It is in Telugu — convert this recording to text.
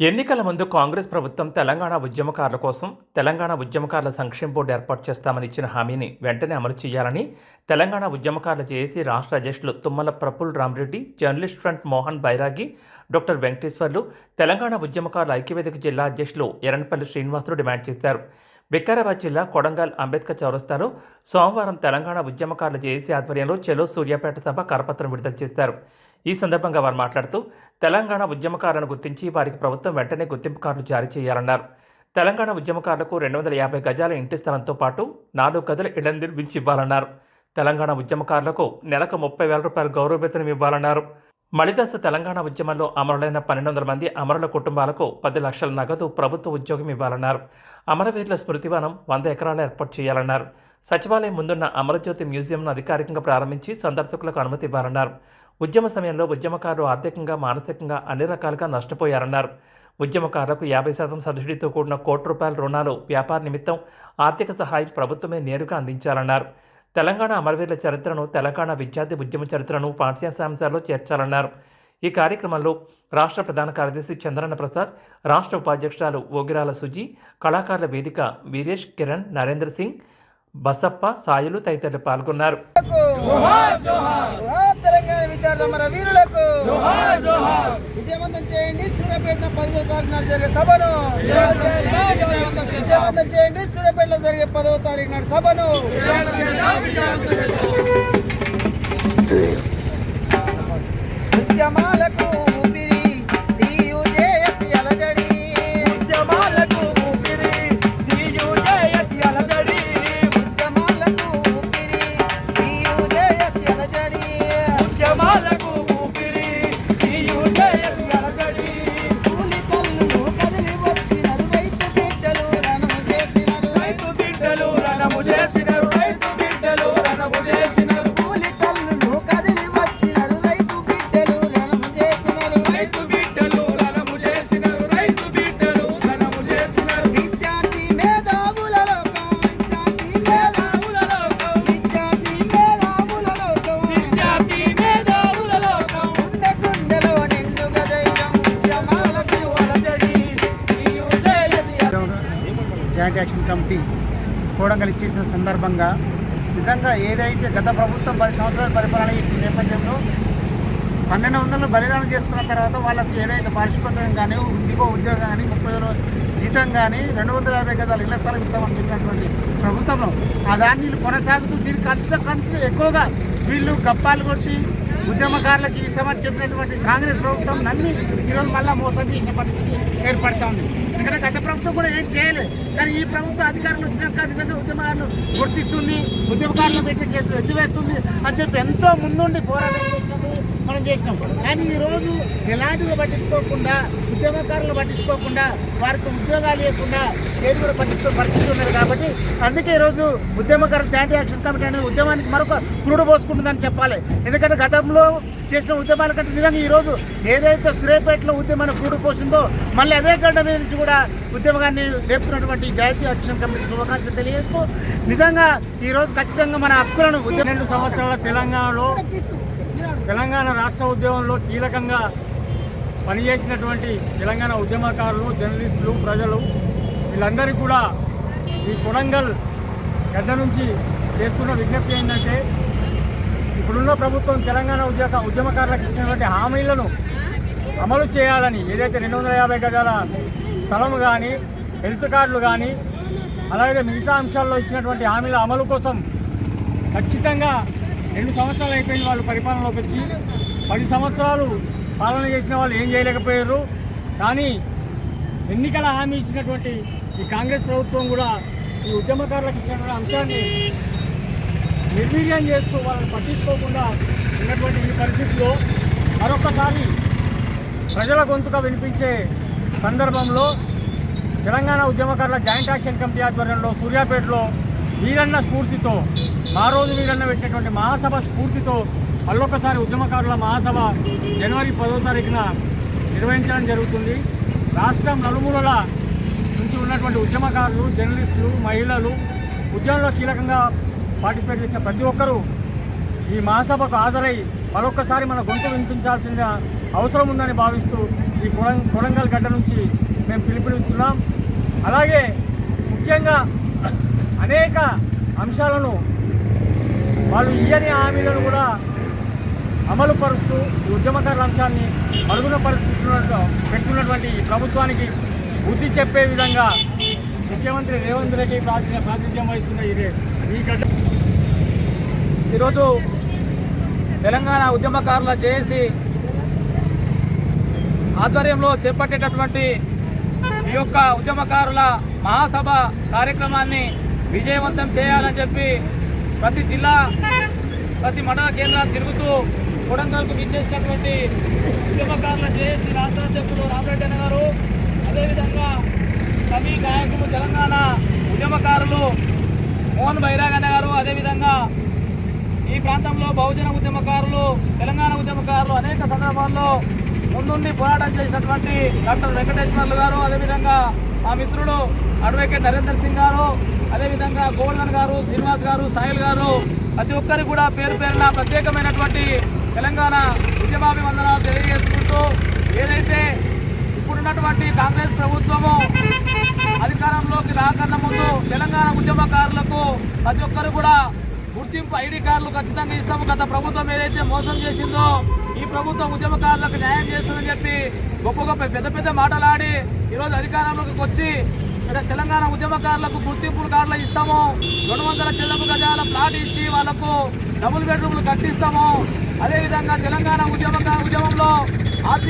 ఎన్నికల ముందు కాంగ్రెస్ ప్రభుత్వం తెలంగాణ ఉద్యమకారుల కోసం తెలంగాణ ఉద్యమకారుల సంక్షేమ బోర్డు ఏర్పాటు చేస్తామని ఇచ్చిన హామీని వెంటనే అమలు చేయాలని తెలంగాణ ఉద్యమకారుల జేఏసీ రాష్ట్ర అధ్యక్షులు Tummala Praful Ramareddy journalist front Mohan Bairagi doctor Venkateswarlu Telangana ఉద్యమకారుల ఐక్యవేదిక జిల్లా అధ్యక్షులు ఎరణపల్లి శ్రీనివాసులు డిమాండ్ చేశారు. వికారాబాద్ జిల్లా కొడంగల్ అంబేద్కర్ చౌరస్తాలో సోమవారం తెలంగాణ ఉద్యమకారుల జేఏసీ ఆధ్వర్యంలో చెలో సూర్యాపేట సభ కరపత్రం విడుదల చేశారు. ఈ సందర్భంగా వారు మాట్లాడుతూ తెలంగాణ ఉద్యమకారులను గుర్తించి వారికి ప్రభుత్వం వెంటనే గుర్తింపు కార్డులు జారీ చేయాలన్నారు. తెలంగాణ ఉద్యమకారులకు రెండు వందల యాభై గజాల ఇంటి స్థలంతో పాటు నాలుగు గదుల ఇళ్ళ నిర్మించి ఇవ్వాలన్నారు తెలంగాణ ఉద్యమకారులకు నెలకు ముప్పై వేల రూపాయల గౌరవ వేతనం ఇవ్వాలన్నారు. మలిదశ తెలంగాణ ఉద్యమంలో అమరులైన పన్నెండు వందల మంది అమరుల కుటుంబాలకు పది లక్షల నగదు ప్రభుత్వ ఉద్యోగం ఇవ్వాలన్నారు. అమరవీరుల స్మృతివనం వంద ఎకరాలు ఏర్పాటు చేయాలన్నారు. సచివాలయం ముందున్న అమరజ్యోతి మ్యూజియంను అధికారికంగా ప్రారంభించి సందర్శకులకు అనుమతి ఇవ్వాలన్నారు. ఉద్యమ సమయంలో ఉద్యమకారులు ఆర్థికంగా మానసికంగా అన్ని రకాలుగా నష్టపోయారన్నారు. ఉద్యమకారులకు యాభై శాతం సబ్సిడీతో కూడిన కోటి రూపాయల రుణాలు వ్యాపార నిమిత్తం ఆర్థిక సహాయం ప్రభుత్వమే నేరుగా అందించాలన్నారు. తెలంగాణ అమరవీరుల చరిత్రను తెలంగాణ విద్యార్థి ఉద్యమ చరిత్రను పాఠ్యాంశాంశాల్లో చేర్చాలన్నారు. ఈ కార్యక్రమంలో రాష్ట్ర ప్రధాన కార్యదర్శి చంద్రన్న ప్రసాద్ రాష్ట్ర ఉపాధ్యక్షురాలు ఓగిరాల సుజి కళాకారుల వేదిక వీరేష్ కిరణ్ నరేంద్ర సింగ్ బసప్ప సాయులు తదితరులు పాల్గొన్నారు. అమర వీరులకు విజయవంతం చేయండి. సూర్యాపేట పదవ తారీఖు నాడు జరిగే సభను. విజయవంతం చేయండి. సూర్యాపేటలో జరిగే పదవ తారీఖు నాడు సభను. జాయింట్ యాక్షన్ కమిటీ కోడంగల్ ఇచ్చేసిన సందర్భంగా నిజంగా ఏదైతే గత ప్రభుత్వం పది సంవత్సరాలు పరిపాలన చేసిన నేపథ్యంలో పన్నెండు వందలు బలిదానం చేసుకున్న తర్వాత వాళ్ళకి ఏదైతే పారిశుద్ధ్యం కానీ ఉద్యోగ ఉద్యోగం కానీ ముప్పై వేల జీతం కానీ రెండు వందల యాభై గదాలు ఇళ్ళ స్థలం ఇస్తామని చెప్పినటువంటి ప్రభుత్వంలో ఆ దాన్ని కొనసాగుతూ దీనికి అంత కంటే ఎక్కువగా వీళ్ళు గప్పాలు కొట్టి ఉద్యమకారులకు ఇస్తామని చెప్పినటువంటి కాంగ్రెస్ ప్రభుత్వం నమ్మి ఈరోజు మళ్ళీ మోసం చేసిన పరిస్థితి ఏర్పడతా ఉంది. ఎందుకంటే గత ప్రభుత్వం కూడా ఏం చేయలేదు కానీ ఈ ప్రభుత్వం అధికారులు వచ్చినాక నిజంగా ఉద్యమాలను గుర్తిస్తుంది ఉద్యమకారులు పెట్టిన కేసులు ఎత్తివేస్తుంది అని చెప్పి ఎంతో ముందుండి పోరాటం మనం చేసినాం. కానీ ఈరోజు ఎలాంటివి పట్టించుకోకుండా ఉద్యమకారులు పట్టించుకోకుండా వారికి ఉద్యోగాలు లేకుండా ఏది కూడా పట్టించుకో పట్టించుకున్నారు కాబట్టి అందుకే ఈరోజు ఉద్యమకారులు జాయింట్ యాక్షన్ కమిటీ అనేది ఉద్యమానికి మరొక పురుడు పోసుకుంటుందని చెప్పాలి. ఎందుకంటే గతంలో చేసిన ఉద్యమాల కంటే నిజంగా ఈరోజు ఏదైతే సూర్యాపేటలో ఉద్యమాన్ని పురుడు పోసిందో మళ్ళీ అదే గడ్డ మీద నుంచి కూడా ఉద్యమాన్ని లేపుతున్నటువంటి జాయింట్ యాక్షన్ కమిటీ శుభాకాంక్షలు తెలియజేస్తూ నిజంగా ఈరోజు ఖచ్చితంగా మన హక్కులను రెండు సంవత్సరాల తెలంగాణలో తెలంగాణ రాష్ట్ర ఉద్యమంలో కీలకంగా పనిచేసినటువంటి తెలంగాణ ఉద్యమకారులు జర్నలిస్టులు ప్రజలు వీళ్ళందరికీ కూడా ఈ కొడంగల్ గడ్డ నుంచి చేస్తున్న విజ్ఞప్తి ఏంటంటే ఇప్పుడున్న ప్రభుత్వం తెలంగాణ ఉద్యోగ ఉద్యమకారులకు ఇచ్చినటువంటి హామీలను అమలు చేయాలని ఏదైతే రెండు వందల యాభై గజాల స్థలం కానీ హెల్త్ కార్డులు కానీ అలాగే మిగతా అంశాల్లో ఇచ్చినటువంటి హామీల అమలు కోసం ఖచ్చితంగా రెండు సంవత్సరాలు అయిపోయింది వాళ్ళు పరిపాలనలోకి వచ్చి. పది సంవత్సరాలు పాలన చేసిన వాళ్ళు ఏం చేయలేకపోయారు. కానీ ఎన్నికల హామీ ఇచ్చినటువంటి ఈ కాంగ్రెస్ ప్రభుత్వం కూడా ఈ ఉద్యమకారులకు ఇచ్చినటువంటి అంశాన్ని నిర్వీర్యం చేస్తూ వాళ్ళని పట్టించుకోకుండా ఉన్నటువంటి ఈ పరిస్థితిలో మరొకసారి ప్రజల గొంతుగా వినిపించే సందర్భంలో తెలంగాణ ఉద్యమకారుల జాయింట్ యాక్షన్ కమిటీ ఆధ్వర్యంలో సూర్యాపేటలో వీరన్న స్ఫూర్తితో మా రోజు వీడన్న పెట్టినటువంటి మహాసభ స్ఫూర్తితో మళ్ళొకసారి ఉద్యమకారుల మహాసభ జనవరి పదో తారీఖున నిర్వహించడం జరుగుతుంది. రాష్ట్రం నలుమూలల నుంచి ఉన్నటువంటి ఉద్యమకారులు జర్నలిస్టులు మహిళలు ఉద్యమంలో కీలకంగా పార్టిసిపేట్ చేసిన ప్రతి ఒక్కరూ ఈ మహాసభకు హాజరై మరొకసారి మన గొంతు వినిపించాల్సిన అవసరం ఉందని భావిస్తూ ఈ కొడం కొడంగల్ గడ్డ నుంచి మేము పిలుపునిస్తున్నాం. అలాగే ముఖ్యంగా అనేక అంశాలను వాళ్ళు ఇయ్యని హామీలను కూడా అమలు పరుస్తూ ఈ ఉద్యమకారుల అంశాన్ని మరుగున పరిస్థితుల్లో పెట్టుకున్నటువంటి ప్రభుత్వానికి బుద్ధి చెప్పే విధంగా ముఖ్యమంత్రి రేవంత్ రెడ్డి ప్రాతినిధ్యం ప్రాతినిధ్యం వహిస్తున్న ఇదే ఈ గడ్డ ఈరోజు తెలంగాణ ఉద్యమకారుల జేఏసీ ఆధ్వర్యంలో చేపట్టేటటువంటి ఈ యొక్క ఉద్యమకారుల మహాసభ కార్యక్రమాన్ని విజయవంతం చేయాలని చెప్పి ప్రతి జిల్లా ప్రతి మండల కేంద్రాలు తిరుగుతూ కొడంగల్కు విచ్చేసినటువంటి ఉద్యమకారుల జేఏసీ రాష్ట్ర అధ్యక్షులు రామరెడ్డి అన్న గారు అదేవిధంగా కవి గాయకులు తెలంగాణ ఉద్యమకారులు మోహన్ బైరాగన్న గారు అదేవిధంగా ఈ ప్రాంతంలో బహుజన ఉద్యమకారులు తెలంగాణ ఉద్యమకారులు అనేక సందర్భాల్లో ముందుండి పోరాటం చేసినటువంటి డాక్టర్ వెంకటేశ్వర్లు గారు అదేవిధంగా మా మిత్రుడు అడ్వకేట్ నరేందర్ సింగ్ గారు అదేవిధంగా గోల్డన్ గారు శ్రీనివాస్ గారు సాయిల్ గారు ప్రతి ఒక్కరికి కూడా పేరు పేరున ప్రత్యేకమైనటువంటి తెలంగాణ ఉద్యమాభివందనాలు తెలియజేసుకుంటూ ఏదైతే ఇప్పుడున్నటువంటి కాంగ్రెస్ ప్రభుత్వము అధికారంలోకి రాకన్నా ముందు తెలంగాణ ఉద్యమకారులకు ప్రతి ఒక్కరు కూడా గుర్తింపు ఐడి కార్డులు ఖచ్చితంగా ఇస్తాము. గత ప్రభుత్వం ఏదైతే మోసం చేసిందో ఈ ప్రభుత్వం ఉద్యమకారులకు న్యాయం చేస్తుందని చెప్పి గొప్ప గొప్ప పెద్ద పెద్ద మాటలాడి ఈరోజు అధికారంలోకి వచ్చి తెలంగాణ ఉద్యమకారులకు గుర్తింపు కార్డులు ఇస్తాము రెండు వందల చిల్లపు గజాల ప్లాట్ ఇచ్చి వాళ్ళకు డబుల్ బెడ్రూమ్లు కట్టిస్తాము అదేవిధంగా తెలంగాణ ఉద్యమ ఉద్యమంలో ఆర్థిక